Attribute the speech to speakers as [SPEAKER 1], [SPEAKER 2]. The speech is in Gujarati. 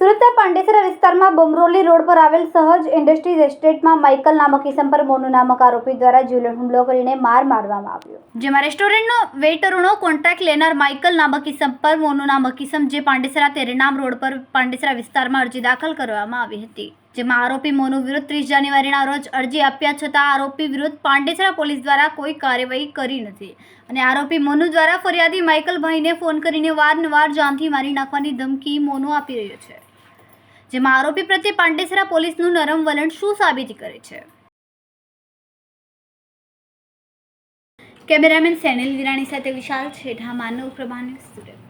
[SPEAKER 1] સુરતના પાંડેસરા વિસ્તારમાં બમરોલી રોડ પર આવેલ સહજ ઇન્ડસ્ટ્રીઝ એસ્ટેટમાં માઇકલ નામક ઇસમ પર મોનુ નામક આરોપી દ્વારા જીવલેણ હુમલો કરીને માર મારવામાં આવ્યો. જેમાં રેસ્ટોરન્ટનો વેઇટરોનો કોન્ટ્રાક્ટ લેનાર માઇકલ નામક ઇસમ પર મોનુ નામક ઇસમ જે પાંડેસરા તેરેનામ રોડ પર પાંડેસરા વિસ્તારમાં અરજી દાખલ કરવામાં આવી હતી. જેમાં આરોપી મોનુ વિરુદ્ધ ત્રીસ જાન્યુઆરીના રોજ અરજી આપ્યા છતાં આરોપી વિરુદ્ધ પાંડેસરા પોલીસ દ્વારા કોઈ કાર્યવાહી કરી નથી. અને આરોપી મોનુ દ્વારા ફરિયાદી માઇકલભાઈને ફોન કરીને વારંવાર જાનથી મારી નાખવાની ધમકી મોનુ આપી રહ્યો છે. જેમાં આરોપી પ્રત્યે પાંડેસરા પોલીસનું નરમ વલણ શું સાબિત કરે છે? કેમેરામેન સેનિલ વિરાણી સાથે વિશાલ છેઠા, માનવ પ્રમાણે સુરત.